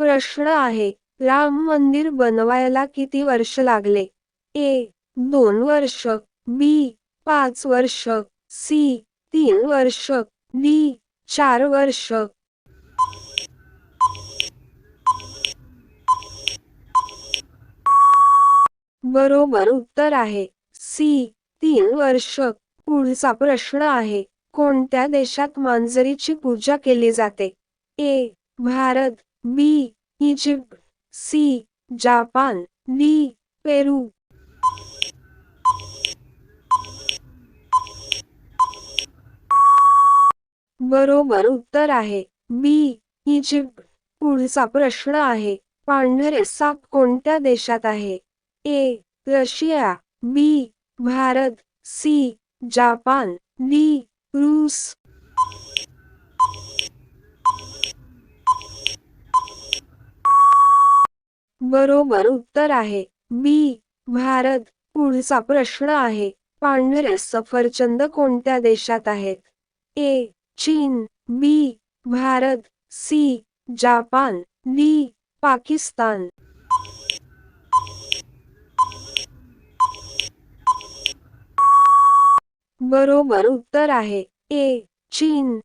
प्रश्न आहे. राम मंदिर बनवायला किती वर्ष लागले? ए दोन वर्ष बी पाच वर्ष सी तीन वर्ष डी चार वर्ष. बरोबर उत्तर आहे. सी तीन वर्ष. पुढचा प्रश्न आहे. कोणत्या देशात मांजरीची पूजा केली जाते? A Bharat. B Egypt C Japan D Peru. बरोबर उत्तर आहे. B Egypt. पुढचा प्रश्न आहे. पांढरे साप कोणत्या देशात आहे? A Russia. B Bharat. C Japan. D रूस. बरोबर उत्तर आहे. बी. भारत पुढचा प्रश्न आहे. पांढरे सफरचंद कोणत्या देशात आहेत? ए. चीन. B. Bharat. C. Japan. D. Pakistan. बरोबर उत्तर आहे. ए. चीन.